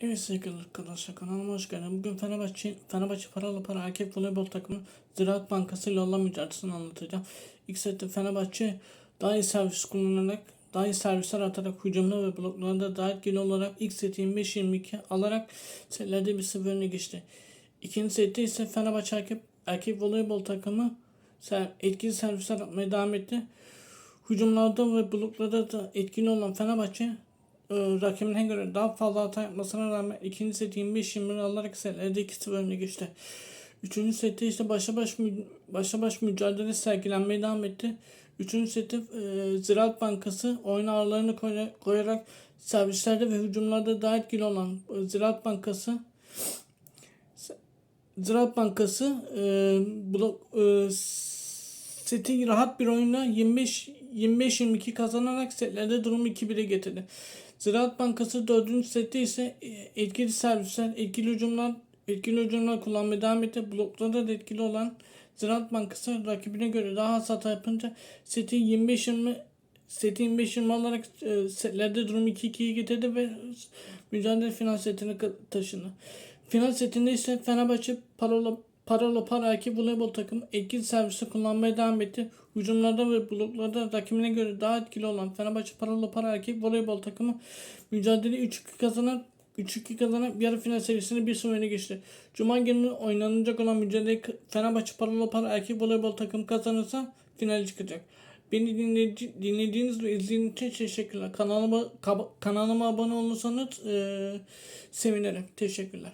Evet sevgili arkadaşlar kanalıma hoş geldin. Bugün Fenerbahçe, Fenerbahçe paralı para erkek voleybol takımı Ziraat Bankası ile olan mücadelesini anlatacağım. İlk sette Fenerbahçe daha iyi servis kullanarak, daha iyi servisler atarak hücumda ve bloklarda daha etkili olarak ilk seti 25-22 alarak setlerde bir sıfır öne geçti. İkinci sette ise Fenerbahçe erkek, erkek voleybol takımı etkili servisler atmaya devam etti. Hücumlarda ve bloklarda da etkili olan Fenerbahçe e, rakibine göre daha fazla hata yapmasına rağmen ikinci seti 25-21 alarak setlerde 2-0 öne geçti. Üçüncü sette işte başa baş başa baş mücadele sergilenmeye devam etti. Üçüncü sette e, Ziraat Bankası oyun ağırlarını koya- koyarak servislerde ve hücumlarda daha etkili olan e, Ziraat Bankası Ziraat Bankası e, blok, e, seti rahat bir oyunla 25 25-22 kazanarak setlerde durumu 2-1'e getirdi. Ziraat Bankası 4. sette ise e, etkili servisler, etkili hücumlar, etkili hücumlar kullanmaya devam etti. Bloklarda da etkili olan Ziraat Bankası rakibine göre daha az hata yapınca seti 25-20 seti 25-20 alarak e, setlerde durumu 2-2'ye getirdi ve mücadele final setine taşındı. Final setinde ise Fenerbahçe parola Parola para erkek voleybol takımı etkili servisi kullanmaya devam etti. Hücumlarda ve bloklarda rakibine göre daha etkili olan Fenerbahçe Parola para erkek voleybol takımı mücadeleyi 3-2 kazanan 3-2 kazanan yarı final serisini bir öne geçti. Cuma günü oynanacak olan mücadele Fenerbahçe Parola para erkek voleybol takımı kazanırsa finale çıkacak. Beni dinledi- dinlediğiniz ve izlediğiniz için teşekkürler. Kanalıma kanalıma abone olursanız eee sevinirim. Teşekkürler.